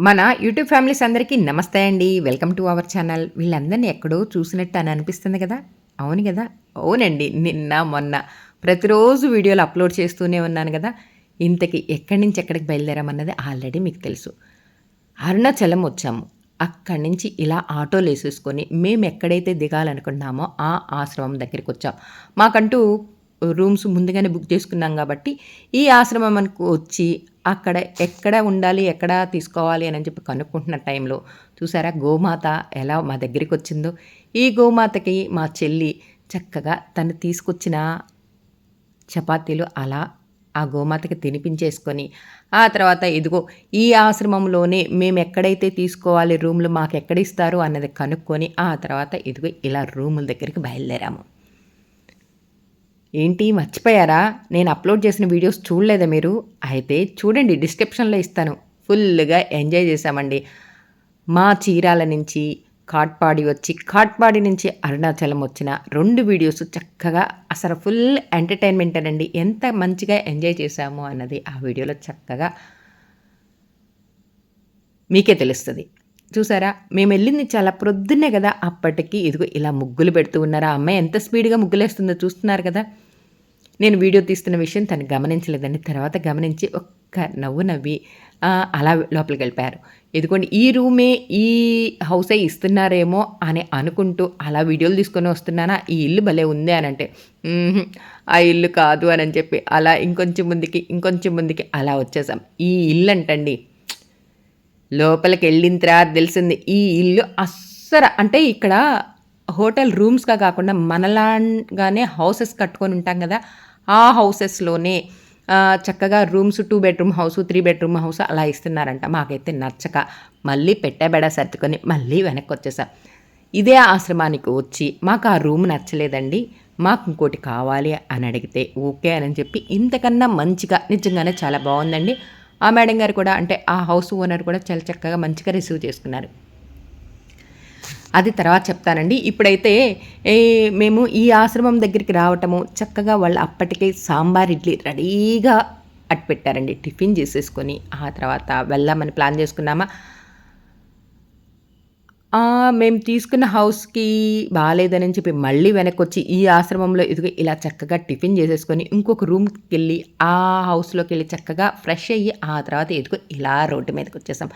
మన YouTube families అందరికీ నమస్తే అండి. Welcome to our channel. వీళ్ళందరినీ ఎక్కడో చూసినట్టు అని అనిపిస్తుంది కదా? అవును కదా? అవునండి. నిన్న మొన్న ప్రతిరోజు వీడియోలు అప్లోడ్ చేస్తూనే ఉన్నాను కదా? ఇంతకి ఎక్కడి నుంచి ఎక్కడికి బయలుదేరామన్నది ఆల్రెడీ మీకు తెలుసు. అరుణాచలం వచ్చాము. అక్కడి నుంచి ఇలా ఆటోలు వేసేసుకొని మేము ఎక్కడైతే దిగాలనుకున్నామో ఆ ఆశ్రమం దగ్గరికి వచ్చాం. మాకంటూ రూమ్స్ ముందుగానే బుక్ చేసుకున్నాం కాబట్టి ఈ ఆశ్రమం మనకు వచ్చి అక్కడ ఎక్కడ ఉండాలి ఎక్కడ తీసుకోవాలి అని చెప్పి కనుక్కుంటున్న టైంలో చూసారా గోమాత ఎలా మా దగ్గరికి వచ్చిందో? ఈ గోమాతకి మా చెల్లి చక్కగా తను తీసుకొచ్చిన చపాతీలు అలా ఆ గోమాతకి తినిపించేసుకొని ఆ తర్వాత ఇదిగో ఈ ఆశ్రమంలోనే మేము ఎక్కడైతే తీసుకోవాలి రూమ్లు మాకు ఎక్కడ ఇస్తారు అన్నది కనుక్కొని ఆ తర్వాత ఇదిగో ఇలా రూముల దగ్గరికి బయలుదేరాము. ఏంటి మర్చిపోయారా? నేను అప్లోడ్ చేసిన వీడియోస్ చూడలేదా మీరు? అయితే చూడండి డిస్క్రిప్షన్లో ఇస్తాను. ఫుల్గా ఎంజాయ్ చేశామండి. మా చీరాల నుంచి కాట్పాడి వచ్చి కాట్పాడి నుంచి అరుణాచలం వచ్చిన రెండు వీడియోస్ చక్కగా అసలు ఫుల్ ఎంటర్టైన్మెంట్ అండి. ఎంత మంచిగా ఎంజాయ్ చేశాము అన్నది ఆ వీడియోలో చక్కగా మీకే తెలుస్తుంది. చూసారా? మేము వెళ్ళింది చాలా ప్రొద్దున్నే కదా అప్పటికి ఇదిగో ఇలా ముగ్గులు పెడుతూ ఉన్నారా? అమ్మాయి ఎంత స్పీడ్గా ముగ్గులేస్తుందో చూస్తున్నారు కదా. నేను వీడియో తీస్తున్న విషయం తను గమనించలేదండి. తర్వాత గమనించి ఒక్క నవ్వు నవ్వి అలా లోపలికి వెళ్ళిపోయారు. ఎందుకంటే ఈ రూమే ఈ హౌసే ఇస్తున్నారేమో అని అనుకుంటూ అలా వీడియోలు తీసుకొని వస్తున్నానా? ఈ ఇల్లు భలే ఉంది అని అంటే ఆ ఇల్లు కాదు అని చెప్పి అలా ఇంకొంచెం ముందుకి ఇంకొంచెం ముందుకి అలా వచ్చేసాం. ఈ ఇల్లు అంటండి లోపలికి వెళ్ళిన తర్వాత తెలిసింది ఈ ఇల్లు అస్సర అంటే ఇక్కడ హోటల్ రూమ్స్గా కాకుండా మనలాగానే హౌసెస్ కట్టుకొని ఉంటాం కదా ఆ హౌసెస్లోనే చక్కగా rooms two bedroom house three bedroom house అలా ఇస్తున్నారంట. మాకైతే నచ్చక మళ్ళీ పెట్టబెడ సర్దుకొని మళ్ళీ వెనక్కి వచ్చేసాం ఇదే ఆశ్రమానికి వచ్చి మాకు ఆ రూమ్ నచ్చలేదండి మాకు ఇంకోటి కావాలి అని అడిగితే ఓకే అని చెప్పి ఇంతకన్నా మంచిగా నిజంగానే చాలా బాగుందండి. ఆ మేడం గారు కూడా అంటే ఆ హౌస్ ఓనర్ కూడా చాలా చక్కగా మంచిగా రిసీవ్ చేసుకున్నారు. అది తర్వాత చెప్తానండి. ఇప్పుడైతే మేము ఈ ఆశ్రమం దగ్గరికి రావటము చక్కగా వాళ్ళు అప్పటికే సాంబార్ ఇడ్లీ రెడీగా అట్టు పెట్టారండి. టిఫిన్ చేసేసుకొని ఆ తర్వాత వెళ్దామని ప్లాన్ చేసుకున్నామా? మేము తీసుకున్న హౌస్కి బాగాలేదని చెప్పి మళ్ళీ వెనక్కి వచ్చి ఈ ఆశ్రమంలో ఎదుగు ఇలా చక్కగా టిఫిన్ చేసేసుకొని ఇంకొక రూమ్కి వెళ్ళి ఆ హౌస్లోకి వెళ్ళి చక్కగా ఫ్రెష్ అయ్యి ఆ తర్వాత ఎదుగు ఇలా రోడ్డు మీదకి వచ్చేసాం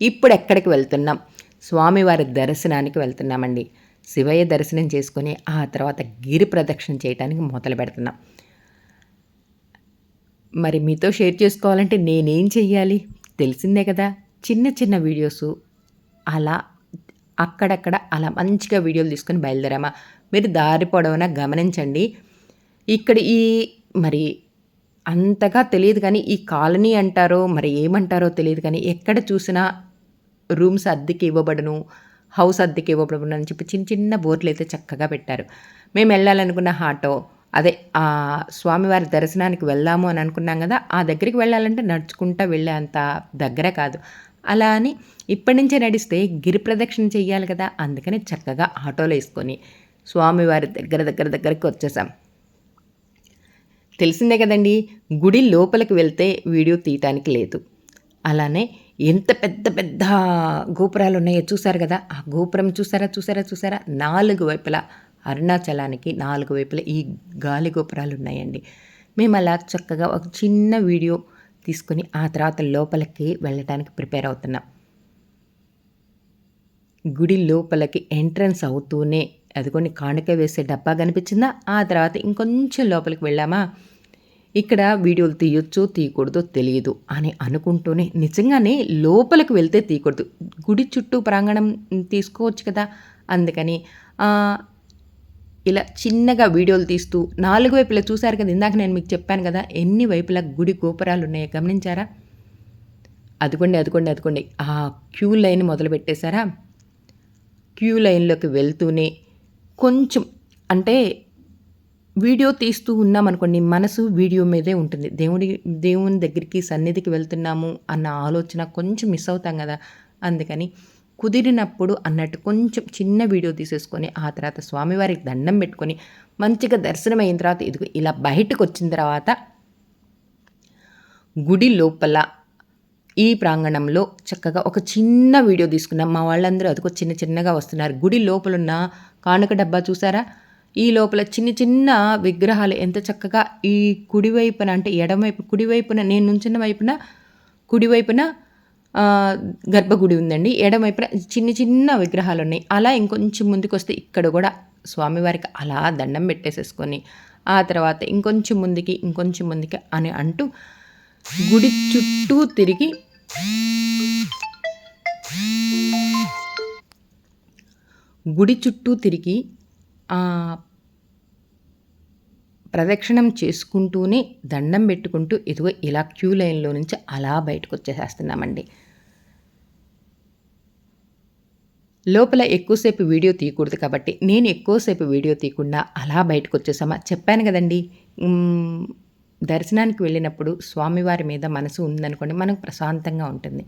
ఇప్పుడు ఎక్కడికి వెళ్తున్నాం? స్వామివారి దర్శనానికి వెళ్తున్నామండి. శివయ్య దర్శనం చేసుకొని ఆ తర్వాత గిరి ప్రదక్షిణ చేయడానికి మొదలు పెడుతున్నాం. మరి మీతో షేర్ చేసుకోవాలంటే నేనేం చెయ్యాలి? తెలిసిందే కదా. చిన్న చిన్న వీడియోసు అలా అక్కడక్కడ అలా మంచిగా వీడియోలు తీసుకొని బయలుదేరామా? మీరు దారి పొడవునా గమనించండి. ఇక్కడ ఈ మరి అంతగా తెలియదు కానీ ఈ కాలనీ అంటారో మరి ఏమంటారో తెలియదు కానీ ఎక్కడ చూసినా రూమ్స్ అద్దెకి ఇవ్వబడును హౌస్ అద్దెకి ఇవ్వబడను అని చెప్పి చిన్న చిన్న బోర్లు అయితే చక్కగా పెట్టారు. మేము వెళ్ళాలనుకున్న ఆటో అదే ఆ స్వామివారి దర్శనానికి వెళ్దాము అని అనుకున్నాం కదా ఆ దగ్గరికి వెళ్ళాలంటే నడుచుకుంటా వెళ్ళే అంత దగ్గర కాదు. అలా అని ఇప్పటి నుంచే నడిస్తే గిరి ప్రదక్షిణ చెయ్యాలి కదా. అందుకని చక్కగా ఆటోలో వేసుకొని స్వామివారి దగ్గర దగ్గర దగ్గరికి వచ్చేసాం. తెలిసిందే కదండి గుడి లోపలికి వెళ్తే వీడియో తీయటానికి లేదు. అలానే ఎంత పెద్ద పెద్ద గోపురాలు ఉన్నాయో చూసారు కదా. ఆ గోపురం చూసారా చూసారా చూసారా నాలుగు వైపులా అరుణాచలానికి నాలుగు వైపులా ఈ గాలి గోపురాలు ఉన్నాయండి. మేము అలా చక్కగా ఒక చిన్న వీడియో తీసుకుని ఆ తర్వాత లోపలికి వెళ్ళటానికి ప్రిపేర్ అవుతున్నాం. గుడి లోపలికి ఎంట్రన్స్ అవుతూనే అది కొన్ని కానుక వేసే డబ్బా కనిపించిందా? ఆ తర్వాత ఇంకొంచెం లోపలికి వెళ్ళామా? ఇక్కడ వీడియోలు తీయొచ్చో తీయకూడదో తెలియదు అని అనుకుంటూనే నిజంగానే లోపలికి వెళ్తే తీయకూడదు. గుడి చుట్టూ ప్రాంగణం తీసుకోవచ్చు కదా? అందుకని ఇలా చిన్నగా వీడియోలు తీస్తూ నాలుగు వైపులా చూశారు కదా ఇందాక నేను మీకు చెప్పాను కదా ఎన్ని వైపులా గుడి గోపురాలు ఉన్నాయో గమనించారా? అదిగోండి అదిగోండి అదిగోండి. ఆ క్యూ లైన్ మొదలు పెట్టేశారా? క్యూ లైన్లోకి వెళ్తూనే కొంచెం అంటే వీడియో తీస్తూ ఉన్నామనుకోండి మనసు వీడియో మీదే ఉంటుంది. దేవుడి దేవుని దగ్గరికి సన్నిధికి వెళ్తున్నాము అన్న ఆలోచన కొంచెం మిస్ అవుతాం కదా అందుకని కుదిరినప్పుడు అన్నట్టు కొంచెం చిన్న వీడియో తీసేసుకొని ఆ తర్వాత స్వామివారికి దండం పెట్టుకొని మంచిగా దర్శనం అయిన తర్వాత ఇదిగో ఇలా బయటకు వచ్చిన తర్వాత గుడి లోపల ఈ ప్రాంగణంలో చక్కగా ఒక చిన్న వీడియో తీసుకున్నాం. మా వాళ్ళందరూ అదిగో చిన్న చిన్నగా వస్తున్నారు. గుడి లోపలున్న కానుక డబ్బా చూసారా? ఈ లోపల చిన్న చిన్న విగ్రహాలు ఎంత చక్కగా ఈ కుడివైపున అంటే ఎడమవైపు కుడివైపున నేను నుంచిన వైపున కుడివైపున గర్భగుడి ఉందండి. ఎడమవైపున చిన్న చిన్న విగ్రహాలు ఉన్నాయి అలా ఇంకొంచెం ముందుకు వస్తే ఇక్కడ కూడా స్వామివారికి అలా దండం పెట్టేసేసుకొని ఆ తర్వాత ఇంకొంచెం ముందుకి ఇంకొంచెం ముందుకి అని అంటూ గుడి చుట్టూ తిరిగి గుడి చుట్టూ తిరిగి ప్రదక్షిణం చేసుకుంటూనే దండం పెట్టుకుంటూ ఇదిగో ఇలా క్యూ లైన్లో నుంచి అలా బయటకు వచ్చేసేస్తున్నామండి. లోపల ఎక్కువసేపు వీడియో తీయకూడదు కాబట్టి నేను ఎక్కువసేపు వీడియో తీయకుండా అలా బయటకు వచ్చేసామా? చెప్పాను కదండి. దర్శనానికి వెళ్ళినప్పుడు స్వామివారి మీద మనసు ఉందనుకోండి మనకు ప్రశాంతంగా ఉంటుంది.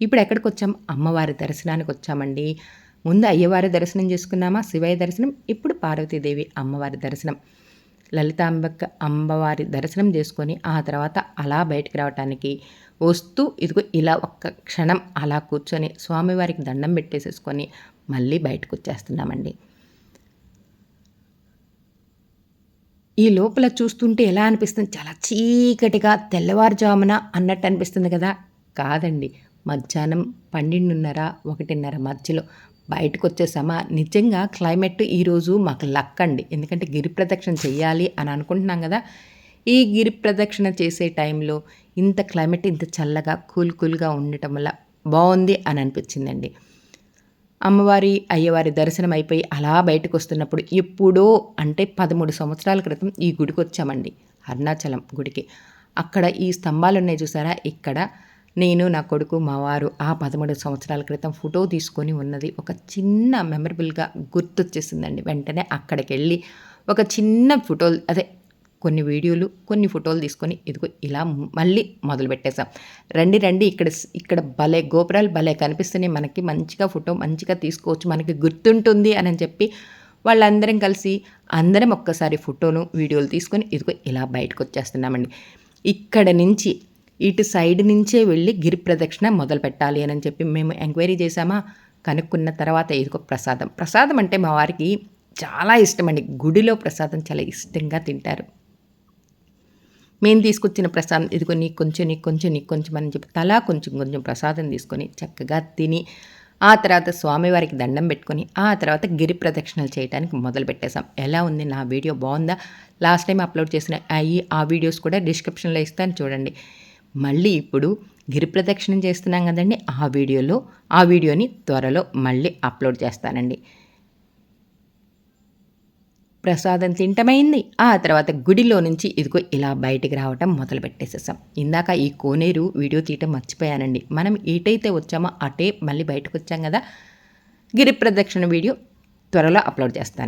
ఇప్పుడు ఎక్కడికి వచ్చాం? అమ్మవారి దర్శనానికి వచ్చామండి. ముందు అయ్యవారి దర్శనం చేసుకున్నామా? శివయ్య దర్శనం ఇప్పుడు పార్వతీదేవి అమ్మవారి దర్శనం. లలితాంబక్క అమ్మవారి దర్శనం చేసుకొని ఆ తర్వాత అలా బయటకు రావటానికి వస్తూ ఇదిగో ఇలా ఒక్క క్షణం అలా కూర్చొని స్వామివారికి దండం పెట్టేసేసుకొని మళ్ళీ బయటకు వచ్చేస్తున్నామండి ఈ లోపల చూస్తుంటే ఎలా అనిపిస్తుంది? చాలా చీకటిగా తెల్లవారుజామున అన్నట్టు అనిపిస్తుంది కదా? కాదండి. మధ్యాహ్నం పన్నెండున్నర ఒకటిన్నర మధ్యలో బయటకు వచ్చేసామా నిజంగా క్లైమేట్ ఈరోజు మాకు లక్ అండి ఎందుకంటే గిరి ప్రదక్షిణ చేయాలి అని అనుకుంటున్నాం కదా. ఈ గిరి ప్రదక్షిణ చేసే టైంలో ఇంత క్లైమేట్ ఇంత చల్లగా కూల్ కూల్గా ఉండటం వల్ల బాగుంది అని అనిపించిందండి. అమ్మవారి అయ్యవారి దర్శనం అయిపోయి అలా బయటకు వస్తున్నప్పుడు ఎప్పుడో అంటే పదమూడు సంవత్సరాల క్రితం ఈ గుడికి వచ్చామండి అరుణాచలం గుడికి. అక్కడ ఈ స్తంభాలు ఉన్నాయి చూసారా? ఇక్కడ నేను నా కొడుకు మా వారు ఆ పదమూడు సంవత్సరాల క్రితం ఫోటో తీసుకొని ఉన్నది. ఒక చిన్న మెమరబుల్గా గుర్తొచ్చేసిందండి. వెంటనే అక్కడికి వెళ్ళి ఒక చిన్న ఫోటోలు అదే కొన్ని వీడియోలు కొన్ని ఫోటోలు తీసుకొని ఇదిగో ఇలా మళ్ళీ మొదలు పెట్టేశాం. రండి రండి ఇక్కడ ఇక్కడ భలే గోపురాలు భలే కనిపిస్తున్నాయి. మనకి మంచిగా ఫోటో మంచిగా తీసుకోవచ్చు. మనకి గుర్తుంటుంది అని చెప్పి వాళ్ళందరం కలిసి అందరం ఒక్కసారి ఫోటోను వీడియోలు తీసుకొని ఇదిగో ఇలా బయటకు వచ్చేస్తున్నామండి ఇక్కడ నుంచి ఇటు సైడ్ నుంచే వెళ్ళి గిరి ప్రదక్షిణ మొదలు పెట్టాలి అని చెప్పి మేము ఎంక్వైరీ చేసామా కనుక్కున్న తర్వాత ఇదిగో ప్రసాదం. ప్రసాదం అంటే మా వారికి చాలా ఇష్టమండి. గుడిలో ప్రసాదం చాలా ఇష్టంగా తింటారు. మేము తీసుకొచ్చిన ప్రసాదం ఇదిగో నీకు కొంచెం నీకు కొంచెం నీకు కొంచెం అని చెప్పి తలా కొంచెం కొంచెం ప్రసాదం తీసుకొని చక్కగా తిని ఆ తర్వాత స్వామివారికి దండం పెట్టుకొని ఆ తర్వాత గిరి ప్రదక్షిణలు చేయడానికి మొదలు పెట్టేశాం. ఎలా ఉంది? నా వీడియో బాగుందా? లాస్ట్ టైం అప్లోడ్ చేసిన అయ్యి ఆ వీడియోస్ కూడా డిస్క్రిప్షన్లో ఇస్తాను చూడండి. మళ్ళీ ఇప్పుడు గిరి ప్రదక్షిణం చేస్తున్నాం కదండి ఆ వీడియోలో ఆ వీడియోని త్వరలో మళ్ళీ అప్లోడ్ చేస్తానండి. ప్రసాదం తింటమైంది. ఆ తర్వాత గుడిలో నుంచి ఇదిగో ఇలా బయటికి రావటం మొదలు పెట్టేసేసాం. ఇందాక ఈ కోనేరు వీడియో తీయటం మర్చిపోయానండి. మనం ఏటైతే వచ్చామో అటే మళ్ళీ బయటకు వచ్చాం కదా. గిరి ప్రదక్షిణ వీడియో త్వరలో అప్లోడ్ చేస్తాను.